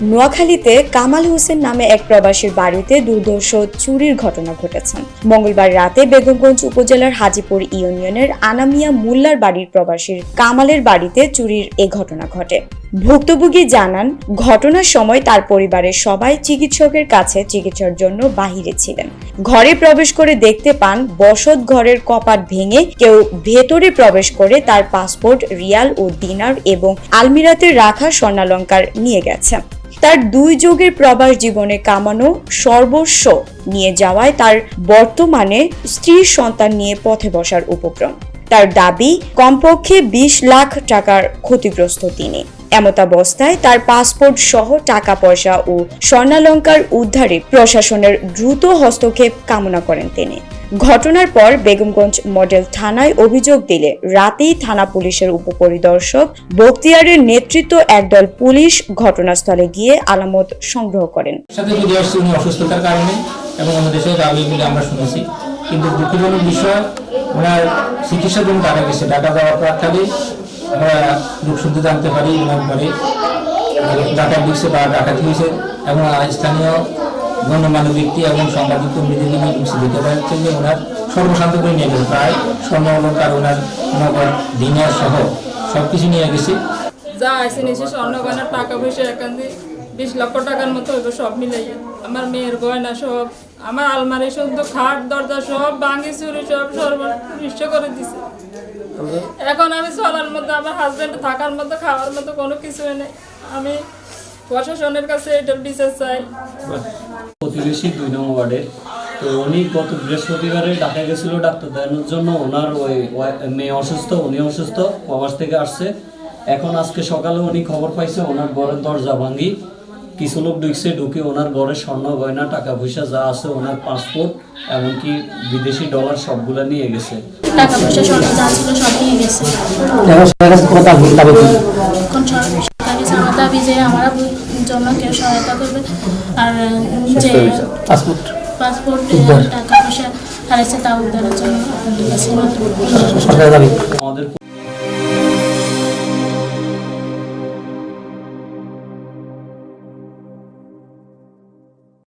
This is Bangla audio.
নোয়াখালীতে কামাল হোসেন নামে এক প্রবাসীর বাড়িতে দুর্ধর্ষ চুরির ঘটনা ঘটেছে। মঙ্গলবার রাতে বেগমগঞ্জ উপজেলার হাজিপুর ইউনিয়নের আনামিয়া মোল্লার বাড়ির প্রবাসীর কামালের বাড়িতে চুরির এ ঘটনা ঘটে। ভুক্তভোগী জানান, ঘটনার সময় তার পরিবারের সবাই চিকিৎসকের কাছে চিকিৎসার জন্য বাহিরে ছিলেন। ঘরে প্রবেশ করে দেখতে পান, বসত ঘরের কপাট ভেঙে কেউ ভেতরে প্রবেশ করে তার পাসপোর্ট, রিয়াল ও দিনার এবং আলমিরাতে রাখা স্বর্ণালঙ্কার নিয়ে গেছে। তার দুই যুগের প্রবাস জীবনে কামানো সর্বস্ব নিয়ে যাওয়ায় তার বর্তমানে স্ত্রী সন্তান নিয়ে পথে বসার উপক্রম। তার দাবি, কমপক্ষে বিশ লাখ টাকার ক্ষতিগ্রস্ত তিনি। এমতাবস্থায় তার পাসপোর্ট সহ টাকা পয়সা ও স্বর্ণালঙ্কার উদ্ধারে প্রশাসনের দ্রুত হস্তক্ষেপ কামনা করেন তিনি। ঘটনার পর বেগমগঞ্জ মডেল থানায় অভিযোগ দিলে রাতেই থানা পুলিশের উপপরিদর্শক বক্তিয়ারের নেতৃত্ব একদল পুলিশ ঘটনাস্থলে গিয়ে আলামত সংগ্রহ করেন। অসুস্থতার কারণে এবং আমরা শুনেছি। কিন্তু দুঃখজনক বিষয়, ওনার চিকিৎসার জন্য টাকা গেছে? টাকা দেওয়ার প্রাককালে আমরা লোক শুনতে জানতে পারি ওনার পরে ডাকাত দিচ্ছে বা ডাকাতি হয়েছে এবং স্থানীয় গণ্যমান্য ব্যক্তি এবং সাংবাদিক কর্মীদের নিয়ে দেখতে যাচ্ছে যে ওনার সর্বশান্ত করে নিয়ে গেছে প্রায় স্বর্ণ অলঙ্কার ওনার নগর দিনার সহ সব কিছু নিয়ে গেছে। যা আছে নিচে স্বর্ণ গয়নার টাকা পয়সা দিয়ে বিশ লক্ষ টাকার মতো সব মিলাইয়া। আমার মেয়ের গয়না সব আমার আলমারি শুদ্ধ খাট দরজা সব ভাঙি চুরি সব সর্বনিষ্ট করে দিছে। এখন আমি চলার মধ্যে আমার হাজবেন্ড থাকার মতো খাওয়ার মতো কোনো কিছু নেই। আমি প্রশাসনের কাছে এটার বিচার চাই। প্রতিবেশী দুই নম্বর ওয়ার্ডের। তো উনি গত বৃহস্পতিবারে ঢাকা গেছিল ডাক্তার দেখানোর জন্য। ওনার ওই মেয়ে অসুস্থ উনি অসুস্থ প্রবাস থেকে আসছে। এখন আজকে সকালে উনি খবর পাইছে ওনার ঘরের দরজা ভাঙি। কিছু লোক ঢুকছে ঢুকে ওনার ঘরে স্বর্ণ গয়না টাকা পয়সা যা আছে ওনার পাসপোর্ট এমনকি বিদেশি ডলার সবগুলা নিয়ে গেছে। টাকা পয়সা সব যা ছিল সব নিয়ে গেছে। এখন সরকার কাছে আমার দাবি যে আমার জন্য কেউ সহায়তা করবে। আর যে পাসপোর্ট পাসপোর্ট টাকা পয়সা তা উদ্ধারের জন্য দাবি।